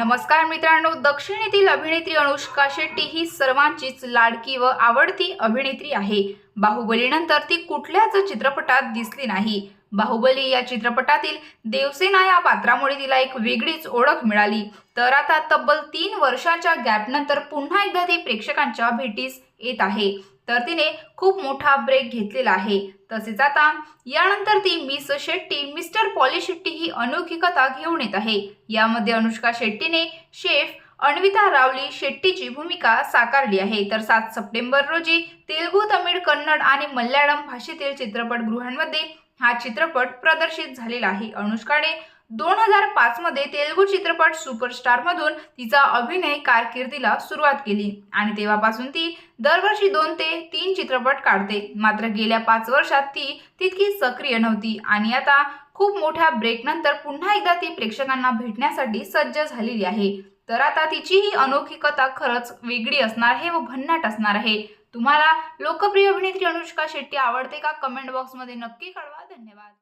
नमस्कार मित्रांनो दक्षिणेतील अभिनेत्री अनुष्का शेट्टी ही सर्वांचीच लाडकी व आवडती अभिनेत्री आहे. बाहुबलीनंतर ती कुठल्याच चित्रपटात दिसली नाही. बाहुबली या चित्रपटातील देवसेना या पात्रामुळे तिला एक वेगळीच ओळख मिळाली. तर आता तब्बल तीन वर्षाच्या गॅपनंतर पुन्हा एकदा ती प्रेक्षकांच्या भेटीस येत आहे. तर तिने खूप मोठा ब्रेक घेतलेला आहे. तसेच आता यानंतर ती miss Shetty mister Polishetty ही अनोखी कथा घेऊन येत आहे. यामध्ये अनुष्का शेट्टीने शेफ अन्विता रावली शेट्टीची भूमिका साकारली आहे. तर सात सप्टेंबर रोजी तेलगू तमिळ कन्नड आणि मल्याळम भाषेतील चित्रपटगृहांमध्ये हा चित्रपट प्रदर्शित झालेला आहे. अनुष्काने दोन हजार पाच मध्ये तेलुगू चित्रपट सुपरस्टारमधून तिचा अभिनय कारकिर्दीला सुरुवात केली आणि तेव्हापासून ती दरवर्षी दोन ते तीन चित्रपट काढते. मात्र गेल्या पाच वर्षात ती तितकी सक्रिय नव्हती आणि आता खूप मोठ्या ब्रेकनंतर पुन्हा एकदा ती प्रेक्षकांना भेटण्यासाठी सज्ज झालेली आहे. तर आता तिची ही अनोखी कथा खरंच वेगळी असणार आहे व भन्नाट असणार आहे. तुम्हाला लोकप्रिय अभिनेत्री अनुष्का शेट्टी आवडते का? कमेंट बॉक्समध्ये नक्की कळवा. धन्यवाद.